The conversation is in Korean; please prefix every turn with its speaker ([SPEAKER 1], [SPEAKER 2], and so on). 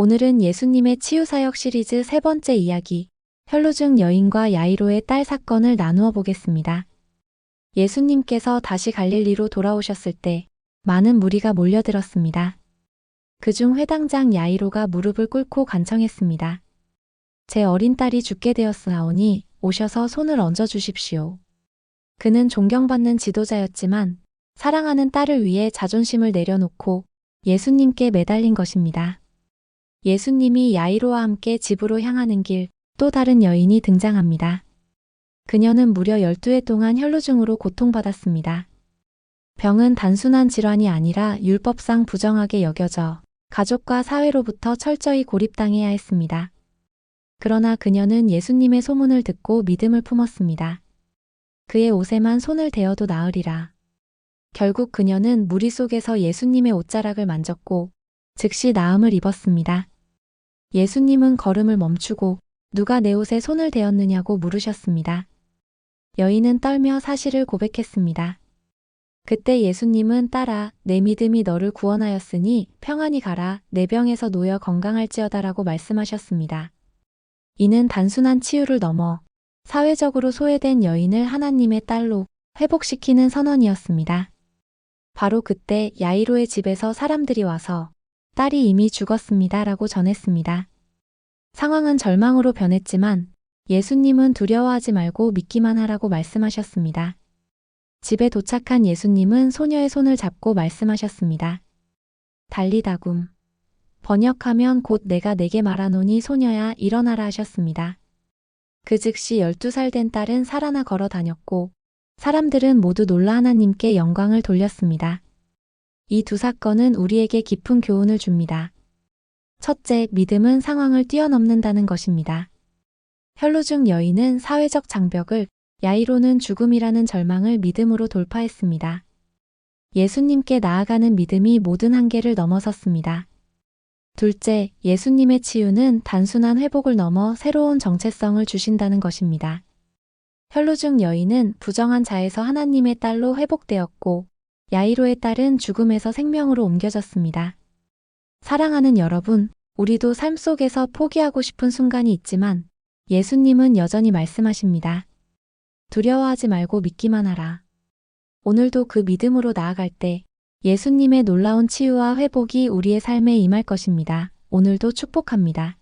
[SPEAKER 1] 오늘은 예수님의 치유사역 시리즈 세 번째 이야기, 혈로증 여인과 야이로의 딸 사건을 나누어 보겠습니다. 예수님께서 다시 갈릴리로 돌아오셨을 때 많은 무리가 몰려들었습니다. 그중 회당장 야이로가 무릎을 꿇고 간청했습니다. 제 어린 딸이 죽게 되었사오니 오셔서 손을 얹어 주십시오. 그는 존경받는 지도자였지만 사랑하는 딸을 위해 자존심을 내려놓고 예수님께 매달린 것입니다. 예수님이 야이로와 함께 집으로 향하는 길, 또 다른 여인이 등장합니다. 그녀는 무려 12해 동안 혈루증으로 고통받았습니다. 병은 단순한 질환이 아니라 율법상 부정하게 여겨져 가족과 사회로부터 철저히 고립당해야 했습니다. 그러나 그녀는 예수님의 소문을 듣고 믿음을 품었습니다. 그의 옷에만 손을 대어도 나으리라. 결국 그녀는 무리 속에서 예수님의 옷자락을 만졌고 즉시 나음을 입었습니다. 예수님은 걸음을 멈추고 누가 내 옷에 손을 대었느냐고 물으셨습니다. 여인은 떨며 사실을 고백했습니다. 그때 예수님은 딸아, 내 믿음이 너를 구원하였으니 평안히 가라, 내 병에서 놓여 건강할지어다라고 말씀하셨습니다. 이는 단순한 치유를 넘어 사회적으로 소외된 여인을 하나님의 딸로 회복시키는 선언이었습니다. 바로 그때 야이로의 집에서 사람들이 와서 딸이 이미 죽었습니다 라고 전했습니다. 상황은 절망으로 변했지만 예수님은 두려워하지 말고 믿기만 하라고 말씀하셨습니다. 집에 도착한 예수님은 소녀의 손을 잡고 말씀하셨습니다. 달리다굼. 번역하면 곧 내가 내게 말하노니 소녀야 일어나라 하셨습니다. 그 즉시 12살 된 딸은 살아나 걸어 다녔고 사람들은 모두 놀라 하나님께 영광을 돌렸습니다. 이 두 사건은 우리에게 깊은 교훈을 줍니다. 첫째, 믿음은 상황을 뛰어넘는다는 것입니다. 혈로중 여인은 사회적 장벽을, 야이로는 죽음이라는 절망을 믿음으로 돌파했습니다. 예수님께 나아가는 믿음이 모든 한계를 넘어섰습니다. 둘째, 예수님의 치유는 단순한 회복을 넘어 새로운 정체성을 주신다는 것입니다. 혈로중 여인은 부정한 자에서 하나님의 딸로 회복되었고, 야이로의 딸은 죽음에서 생명으로 옮겨졌습니다. 사랑하는 여러분, 우리도 삶 속에서 포기하고 싶은 순간이 있지만 예수님은 여전히 말씀하십니다. 두려워하지 말고 믿기만 하라. 오늘도 그 믿음으로 나아갈 때 예수님의 놀라운 치유와 회복이 우리의 삶에 임할 것입니다. 오늘도 축복합니다.